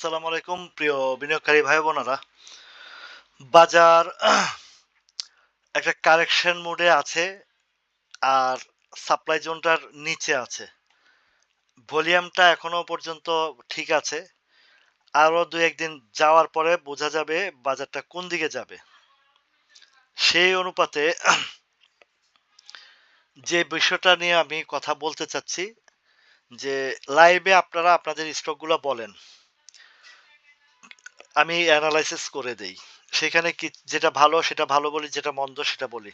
আসসালামু আলাইকুম, প্রিয় বিনিয়োগকারী ভাই বোনেরা। বাজার, একটা কারেকশন মোডে আছে আর সাপ্লাই জোনটার নিচে আছে। ভলিউমটা এখনও পর্যন্ত ঠিক আছে। আরও দু একদিন যাওয়ার পরে বোঝা যাবে বাজারটা কোন দিকে যাবে। সেই অনুপাতে যে বিষয়টা নিয়ে আমি কথা বলতে চাচ্ছি, যে লাইভে আপনারা আপনাদের স্টকগুলো বলেন। আমি অ্যানালাইসিস করে দেই। সেখানে কি যেটা ভালো, সেটা ভালো বলি, যেটা মন্দ সেটা বলি।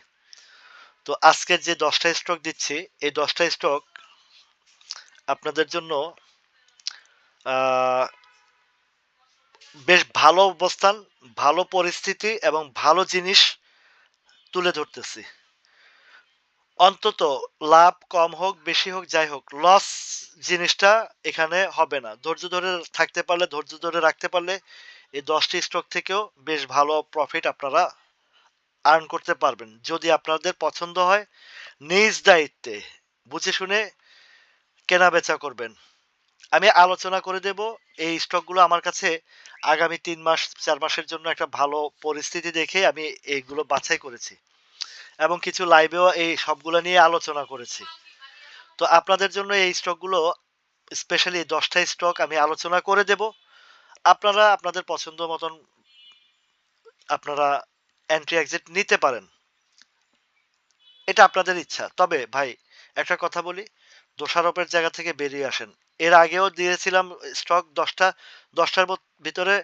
তো আজকের যে দশটা স্টক দিচ্ছি, এই দশটা স্টক আপনাদের জন্য বেশ ভালো অবস্থান, ভালো পরিস্থিতি এবং ভালো জিনিস তুলে ধরতেছি। অন্তত লাভ কম হোক, বেশি হোক, যাই হোক লস জিনিসটা এখানে হবে না। ধৈর্য ধরে থাকতে পারলে, ধৈর্য ধরে রাখতে পারলে এই দশটি স্টক থেকেও বেশ ভালো প্রফিট আপনারা আর্ন করতে পারবেন। যদি আপনাদের পছন্দ হয়, নিজ দায়িত্বে বুঝে শুনে কেনা বেচা করবেন। আমি আলোচনা করে দেব, এই স্টকগুলো আমার কাছে আগামী তিন মাস, চার মাসের জন্য একটা ভালো পরিস্থিতি দেখে আমি এইগুলো বাছাই করেছি এবং কিছু লাইভেও এই সবগুলো নিয়ে আলোচনা করেছি। তো আপনাদের জন্য এই স্টকগুলো স্পেশালি দশটা স্টক আমি আলোচনা করে দেব। আপনারা আপনাদের পছন্দ মতন আপনারা এন্ট্রি এক্সিট নিতে পারেন। এটা আপনাদের ইচ্ছা। তবে ভাই, একটা কথা বলি, দোষারোপের জায়গা থেকে বেরিয়ে আসেন। এর আগেও দিয়েছিলাম স্টক দশটা, দশটার ভিতরে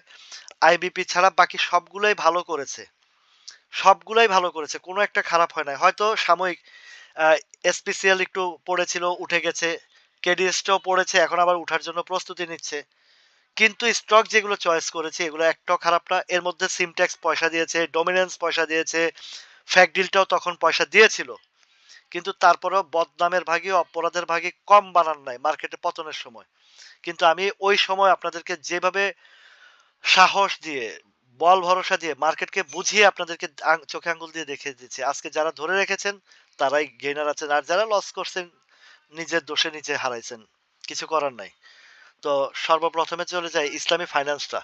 আইবিপি ছাড়া বাকি সবগুলোই ভালো করেছে। সবগুলোই ভালো করেছে, কোনো একটা খারাপ হয় না হয়তো সাময়িক এসপিসিএল একটু পড়েছিল, উঠে গেছে কেডিএসটাও পড়েছে, এখন আবার উঠার জন্য প্রস্তুতি নিচ্ছে। কিন্তু স্টক যেগুলো চয়েস করেছে, এগুলো একটাও খারাপ না। এর মধ্যে সিমট্যাক্স পয়সা দিয়েছে ডোমিনেন্স পয়সা দিয়েছে ফ্যাকডিলটাও তখন পয়সা দিয়েছিল। কিন্তু তারপরেও বদনামের ভাগে, অপরাধের ভাগে কম বানান নাই মার্কেটে পতনের সময়। কিন্তু আমি ওই সময় আপনাদেরকে যেভাবে সাহস দিয়ে, বল ভরসা দিয়ে মার্কেটকে বুঝিয়ে আপনাদেরকে চোখে আঙ্গুল দিয়ে দেখে দিচ্ছি। আজকে যারা ধরে রেখেছেন, তারাই গেনার আছেন। আর যারা লস করছেন, নিজের দোষে নিজে হারাইছেন। কিছু করার নাই। তো সর্বপ্রথমে চলে যায় ইসলামী ফাইন্যান্সটা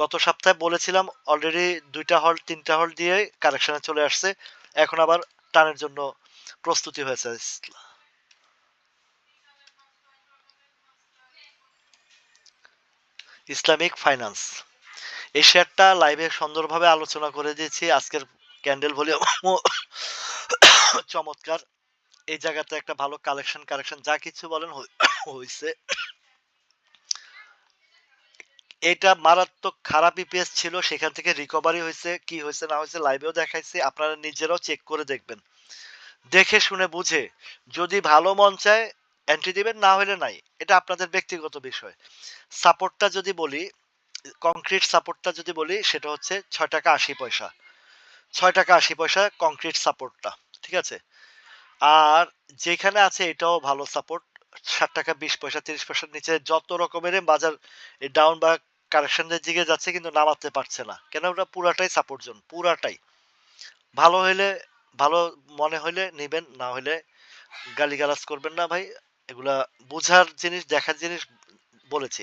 গত সপ্তাহে বলেছিলাম অলরেডি দুইটা হল তিনটা হল দিয়ে কারেকশনে চলে আসছে। এখন আবার টানের জন্য প্রস্তুতি হয়েছে। ইসলামিক ফাইন্যান্স এই শেয়ারটা লাইভে সুন্দরভাবে আলোচনা করে দিয়েছি। আজকের ক্যান্ডেল ভলিউম চমৎকার। এই জায়গাতে একটা ভালো কালেকশন কালেকশন যা কিছু বলেন হয়েছে এটা মারাত্মক খারাপ ইপিএস ছিল, সেখান থেকে রিকভারি হয়েছে, কি হয়েছে না হয়েছে লাইভেও দেখাইছে, আপনারা নিজেরাও চেক করে দেখবেন। দেখে শুনে বুঝে, যদি ভালো মন চায় এন্ট্রি দিবেন, না হলে নাই। এটা আপনাদের ব্যক্তিগত বিষয়। সাপোর্টটা যদি বলি কংক্রিট সাপোর্টটা যদি বলি, সেটা হচ্ছে ছয় টাকা আশি পয়সা। ছয় টাকা আশি পয়সা কংক্রিট সাপোর্টটা ঠিক আছে? আর যেখানে আছে এটাও ভালো সাপোর্ট ষাট টাকা, বিশ পয়সা, তিরিশ পয়সার নিচে যত রকমের বাজার ডাউন বা কারেকশনের দিকে যাচ্ছে কিন্তু নামাতে পারছে না। কেন ওটা পুরাটাই সাপোর্ট জোন পুরাটাই। ভালো হইলে, ভালো মনে হইলে নিবেন, না হইলে গালিগালাজ করবেন না ভাই। এগুলা বোঝার জিনিস, দেখার জিনিস বলেছি।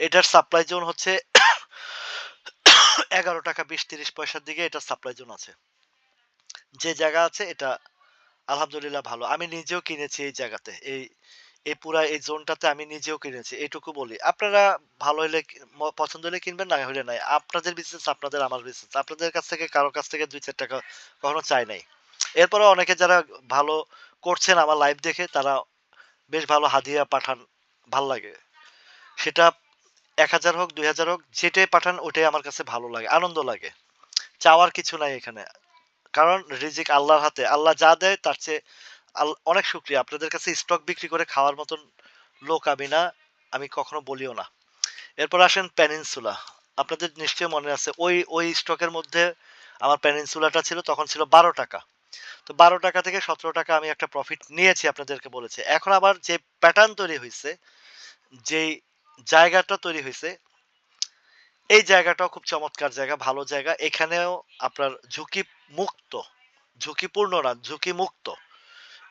এটার সাপ্লাই জোন হচ্ছে এগারো টাকা বিশ তিরিশ পয়সার দিকে এটা সাপ্লাই জোন আছে। যে জায়গা আছে এটা আলহামদুলিল্লাহ ভালো। আমি নিজেও কিনেছি এই জায়গাতে। এই এই পুরা এই জোনটাতে আমি নিজেও কিনেছি এইটুকু বলি। আপনারা ভালো হলে পছন্দ হলে কিনবেন, না হলে নাই। আপনাদের বিজনেস আপনাদের আমার বিজনেস আপনাদের কাছ থেকে, কারও কাছ থেকে দুই চার টাকা কখনো চাই নাই। এরপরে অনেকে যারা ভালো করছেন আমার লাইভ দেখে, তারা বেশ ভালো হাদিয়া পাঠান, ভালো লাগে। সেটা এক হাজার হোক, দুই হাজার হোক, যেটাই পাঠান, ওটাই আমার কাছে ভালো লাগে, আনন্দ লাগে। চাওয়ার কিছু নাই এখানে। কারণ রিজিক আল্লাহর হাতে। আল্লাহ যা দেয়, তার চেয়ে অনেক শুক্রিয়া আপনাদের কাছে স্টক বিক্রি করে খাওয়ার মতন লোক আমি না, আমি কখনো বলিও না। এরপর আসেন প্যানিনসুলা আপনাদের নিশ্চয়ই মনে আছে, ওই ওই স্টকের মধ্যে আমার প্যানিনসুলাটা ছিল, তখন ছিল বারো টাকা। তো বারো টাকা থেকে সতেরো টাকা আমি একটা প্রফিট নিয়েছি আপনাদেরকে বলেছি। এখন আবার যে প্যাটার্ন তৈরি হয়েছে যেই জায়গাটা তৈরি হয়েছে এই জায়গাটাও খুব চমৎকার জায়গা, ভালো জায়গা। এখানেও আপনার ঝুঁকি মুক্ত ঝুঁকিপূর্ণ না ঝুঁকি মুক্ত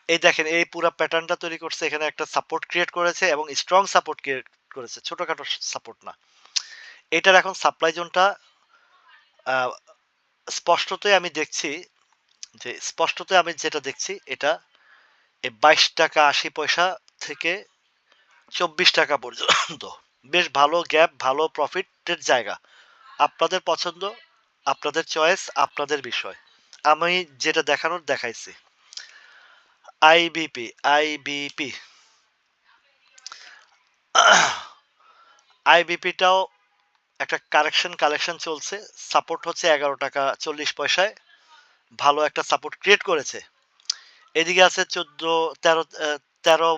এই দেখেন, এই পুরো প্যাটার্নটা তৈরি করছে, এখানে একটা সাপোর্ট ক্রিয়েট করেছে এবং স্ট্রং সাপোর্ট ক্রিয়েট করেছে, ছোটখাটো সাপোর্ট না। এটার এখন সাপ্লাই জোনটা স্পষ্টতই আমি দেখছি যে, স্পষ্টতই আমি যেটা দেখছি, এটা এই বাইশ টাকা আশি পয়সা থেকে চব্বিশ টাকা পর্যন্ত। বেশ ভালো গ্যাপ ভালো প্রফিটের জায়গা। আপনাদের পছন্দ, আপনাদের চয়েস আপনাদের বিষয়। আমি যেটা দেখানোর, দেখাইছি। আইবিপি আইবিপি আইবিপিটাও একটা কারেকশন কালেকশন চলছে। সাপোর্ট হচ্ছে এগারো টাকা চল্লিশ পয়সায়। ভালো একটা সাপোর্ট ক্রিয়েট করেছে। এদিকে আছে চোদ্দ, তেরো তেরো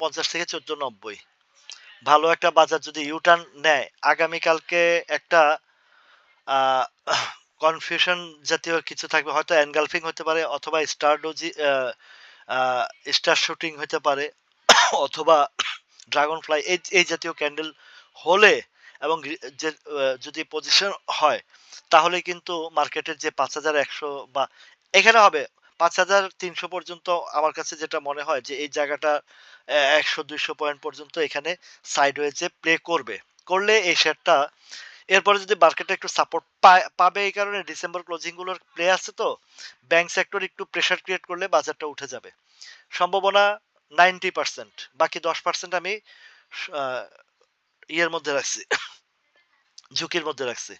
পঞ্চাশ থেকে চোদ্দ, নব্বই। ভালো একটা বাজার যদি ইউটার্ন নেয়, আগামীকালকে একটা কনফিউশন জাতীয় কিছু থাকবে। হয়তো এনগালফিং হতে পারে অথবা স্টার ডোজি স্টার শুটিং হতে পারে অথবা ড্রাগন ফ্লাই এই এই জাতীয় ক্যান্ডেল হলে এবং যে যদি পজিশন হয়, তাহলে কিন্তু মার্কেটের যে পাঁচ হাজার একশো বা, এখানে হবে পাঁচ হাজার তিনশো পর্যন্ত আমার কাছে যেটা মনে হয় যে এই জায়গাটা একশো দুইশো পয়েন্ট পর্যন্ত এখানে সাইডওয়েজে প্লে করবে। করলে এই শেয়ারটা এরপরে যদি মার্কেটে একটু সাপোর্ট পাবে এই কারণে ডিসেম্বর ক্লোজিংগুলোর প্লে আছে তো ব্যাংক সেক্টর একটু প্রেসার ক্রিয়েট করলে বাজারটা উঠে যাবে। সম্ভাবনা নাইনটি পার্সেন্ট বাকি দশ পার্সেন্ট আমি ইয়ের মধ্যে রাখছি, ঝুঁকির মধ্যে রাখছি।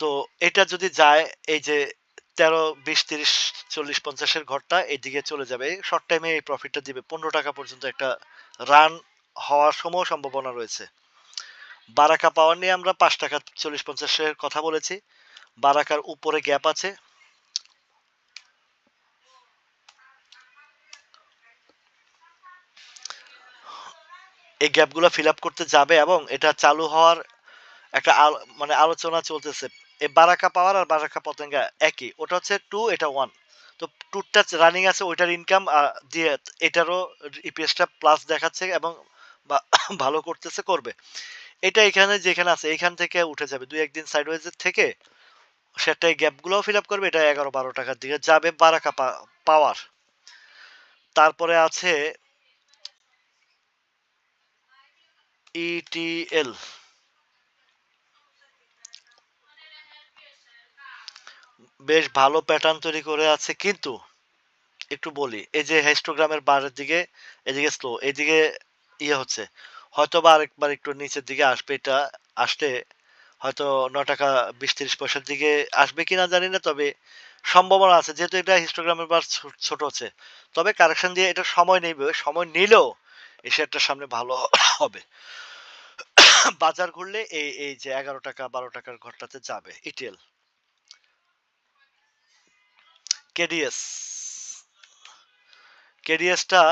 তো এটা যদি যায়, এই যে তেরো, বিশ, তিরিশ, চল্লিশ, পঞ্চাশের ঘরটা এইদিকে চলে যাবে। শর্ট টাইমে এই প্রফিটটা দিবে। পনেরো টাকা পর্যন্ত একটা রান হওয়ার সময় সম্ভাবনা রয়েছে। বারাকা পাওয়ার নিয়ে আমরা পাঁচ টাকা চল্লিশ পঞ্চাশের কথা বলেছি। বারাকার উপরে গ্যাপ আছে। এই গ্যাপগুলো ফিল আপ করতে যাবে এবং এটা চালু হওয়ার একটা মানে আলোচনা চলতেছে। এই বারাকা পাওয়ার আর বারাকা পতেঙ্গা একই। ওটা হচ্ছে টু এটা ওয়ান তো টুরটা রানিং আছে, ওইটার ইনকাম দিয়ে এটারও ইপিএসটা প্লাস দেখাচ্ছে এবং ভালো করতেছে, করবে। এটা এখানে যেখানে আছে, এখান থেকে উঠে যাবে। দুই একদিন সাইডওয়েজের থেকে সেটা এই গ্যাপগুলোও ফিল আপ করবে, এটা এগারো বারো টাকার দিকে যাবে বারাকা পাওয়ার তারপরে আছে ইটিএল বেশ ভালো প্যাটার্ন তৈরি করে আছে, কিন্তু একটু বলি, এই যে হিস্টোগ্রামের বারের দিকে, এদিকে স্লো এদিকে ইয়ে হচ্ছে। হয়তো বা আরেকবার একটু নিচের দিকে আসবে, এটা আসলে হয়তো ন টাকা বিশ তিরিশ পয়সার দিকে আসবে কিনা জানি না, তবে সম্ভাবনা আছে। যেহেতু এটা হিস্টোগ্রামের বার ছোট হচ্ছে তবে কারেকশন দিয়ে এটা সময় নেবে, সময় নিলেও এই শেয়ারটার সামনে ভালো হবে। বাজার ঘুরলে এই এই যে এগারো টাকা, বারো টাকার ঘরটাতে যাবে ইটিএল কেডিএস কেডিএসটা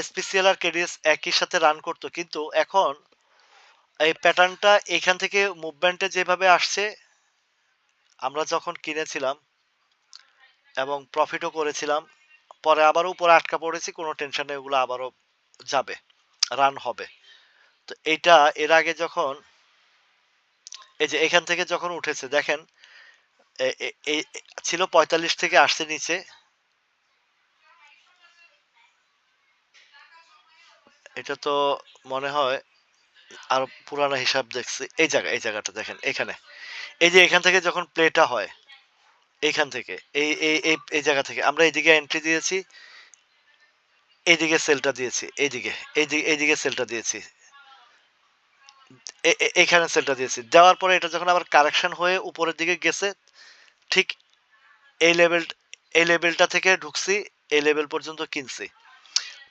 এসপিসিএল আর কেডিএস একই সাথে রান করতো। কিন্তু এখন এই প্যাটার্নটা এখান থেকে মুভমেন্টে যেভাবে আসছে, আমরা যখন কিনেছিলাম এবং প্রফিটও করেছিলাম, পরে আবারও উপরে আটকা পড়েছি, কোনো টেনশন নেই, ওগুলো আবারও যাবে রান হবে। তো এটা এর আগে যখন, এই যে এখান থেকে যখন উঠেছে, দেখেন এই ছিল পঁয়তাল্লিশ থেকে আসছে নিচে এটা তো মনে হয় আর পুরানো হিসাব দেখছি। এই জায়গা, এই জায়গাটা দেখেন, এখানে। এই যে এখান থেকে যখন প্লেটা হয়, এইখান থেকে, এই এই এই এই জায়গা থেকে, আমরা এইদিকে এন্ট্রি দিয়েছি, এইদিকে সেলটা দিয়েছি, এইদিকে এইদিকে এইদিকে সেলটা দিয়েছি। এখানে সেলটা দিয়েছি। দেওয়ার পরে এটা যখন আবার কারেকশন হয়ে উপরের দিকে গেছে, ঠিক এই লেভেল এই লেভেলটা থেকে ঢুকছি, এই লেভেল পর্যন্ত কিনছি।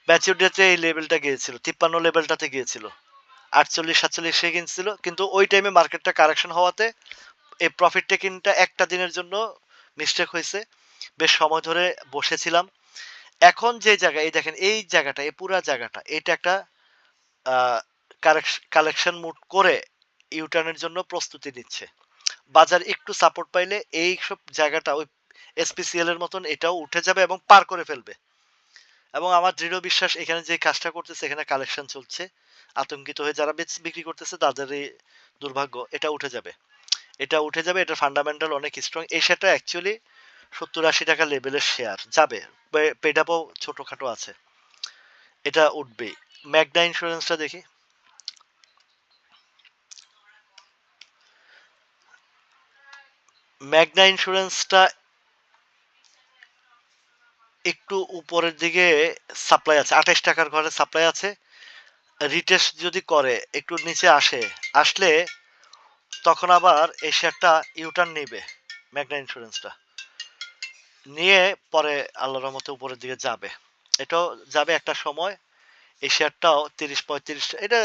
ম্যাচিউরিটিতে এই লেভেলটা গিয়েছিল, তিপ্পান্ন লেভেলটাতে গিয়েছিল। আটচল্লিশ, সাতচল্লিশে কিনছিল, কিন্তু ওই টাইমে মার্কেটটা কারেকশন হওয়াতে এই প্রফিট টেকিংটা একটা দিনের জন্য মিস্টেক হয়েছে। বেশ সময় ধরে বসেছিলাম। এখন যে জায়গা, এই দেখেন, এই জায়গাটা, এই পুরা জায়গাটা, এটা একটা কালেকশন মুড করে ইউটার্নের জন্য প্রস্তুতি নিচ্ছে। বাজার একটু সাপোর্ট পাইলে এই সব জায়গাটা ওই এসপিসিএল এর মতন এটাও উঠে যাবে এবং পার করে ফেলবে। এবং আমার দৃঢ় বিশ্বাস এখানে যে কাজটা করতেছে, এখানে কালেকশন চলছে। আতঙ্কিত হয়ে যারা বিক্রি করতেছে, তাদেরই দুর্ভাগ্য, এটা উঠে যাবে। এটা উঠে যাবে, এটা ফান্ডামেন্টাল অনেক স্ট্রং এই শেয়ারটা অ্যাকচুয়ালি সত্তর আশি টাকা লেভেলের শেয়ার যাবে। পেডাপও ছোটোখাটো আছে। এটা উঠবে ম্যাকডা ইন্স্যুরেন্সটা দেখি। ম্যাগনা ইন্স্যুরেন্সটা একটু উপরের দিকে সাপ্লাই আছে। আঠাশ টাকার ঘরে সাপ্লাই আছে। রিটেস্ট যদি করে, একটু নিচে আসে, আসলে তখন আবার এই শেয়ারটা ইউটার্ন নেবে ম্যাগনা ইন্স্যুরেন্সটা নিয়ে পরে আল্লাহর রহমতে উপরের দিকে যাবে। এটাও যাবে একটা সময়, এই শেয়ারটাও তিরিশ পঁয়ত্রিশ, এটা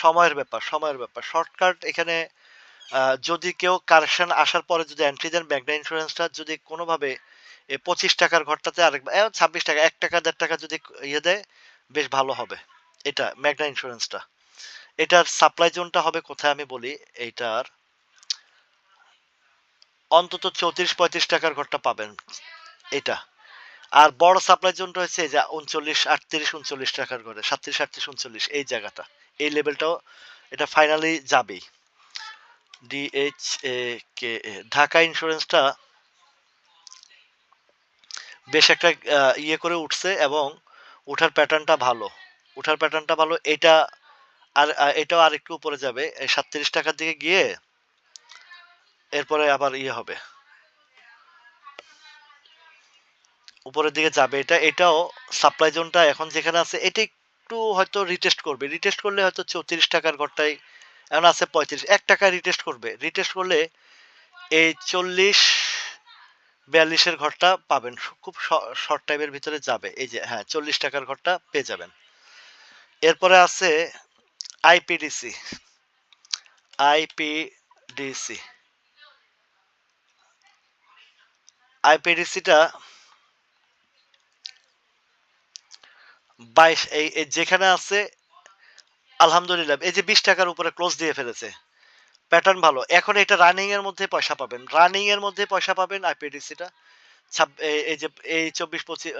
সময়ের ব্যাপার সময়ের ব্যাপার। শর্টকাট এখানে যদি কেউ কারেকশন আসার পরে যদি এন্ট্রি দেন ব্যাংকটা ইন্স্যুরেন্সটা যদি কোনোভাবে পঁচিশ টাকার ঘরটাতে আরেক ছাব্বিশ টাকা, এক টাকা, দেড় টাকা যদি ইয়ে দেয়, বেশ ভালো হবে। এটা ম্যাগনা ইন্স্যুরেন্সটা। এটার সাপ্লাই জোনটা হবে কোথায় আমি বলি, এইটার অন্তত চৌত্রিশ, পঁয়ত্রিশ টাকার ঘরটা পাবেন এটা। আর বড় সাপ্লাই জোনটা হচ্ছে যে উনচল্লিশ, আটত্রিশ, উনচল্লিশ টাকার ঘরে, সাতত্রিশ, আটত্রিশ, উনচল্লিশ, এই জায়গাটা। এই লেভেলটাও এটা ফাইনালি যাবেই। ডিএইচ এ কে ঢাকা ইন্স্যুরেন্সটা বেশ একটা ইয়ে করে উঠছে এবং উঠার প্যাটার্নটা ভালো। উঠার প্যাটার্নটা ভালো, এটা আর এটাও আর একটু উপরে যাবে। সাতত্রিশ টাকার দিকে গিয়ে এরপরে আবার ইয়ে হবে। উপরের দিকে যাবে এটা, এটাও সাপ্লাই জোনটা এখন যেখানে আছে, এটা একটু হয়তো রিটেস্ট করবে। রিটেস্ট করলে হয়তো চৌত্রিশ টাকার ঘরটাই, এখন আছে পঁয়ত্রিশ। এক টাকা রিটেস্ট করবে। রিটেস্ট করলে এই চল্লিশ বিয়াল্লিশের ঘরটা পাবেন। খুব শর্ট টাইমের ভিতরে যাবে। এই যে হ্যাঁ চল্লিশ টাকার ঘরটা পেয়ে যাবেন। এরপরে আছে আইপিডিসি আইপিডিসি আইপিডিসিটা বাইশ এই যেখানে আছে, আলহামদুলিল্লাহ, এই যে বিশ টাকার উপরে ক্লোজ দিয়ে ফেলেছে। প্যাটার্ন ভালো। এখন এটা রানিং এর মধ্যে পয়সা পাবেন। রানিং এর মধ্যে পয়সা পাবেন আইপিডিসিটা এই যে, এই চব্বিশ পঁচিশ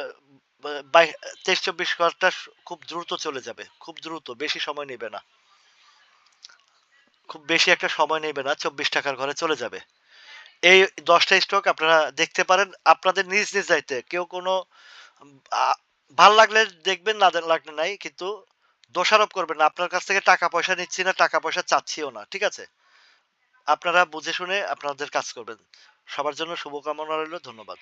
তেইশ চব্বিশ ঘণ্টা খুব দ্রুত চলে যাবে। খুব দ্রুত, বেশি সময় নেবে না। খুব বেশি একটা সময় নেবে না, চব্বিশ টাকার ঘরে চলে যাবে। এই দশটা স্টক আপনারা দেখতে পারেন। আপনাদের নিজ নিজ দায়িত্বে। কেউ কোনো ভালো লাগলে দেখবেন, না লাগলে নাই। কিন্তু দোষারোপ করবেন না। আপনার কাছ থেকে টাকা পয়সা নিচ্ছি না, টাকা পয়সা চাচ্ছিও না। ঠিক আছে? আপনারা বুঝে শুনে আপনাদের কাজ করবেন। সবার জন্য শুভকামনা রইল ধন্যবাদ।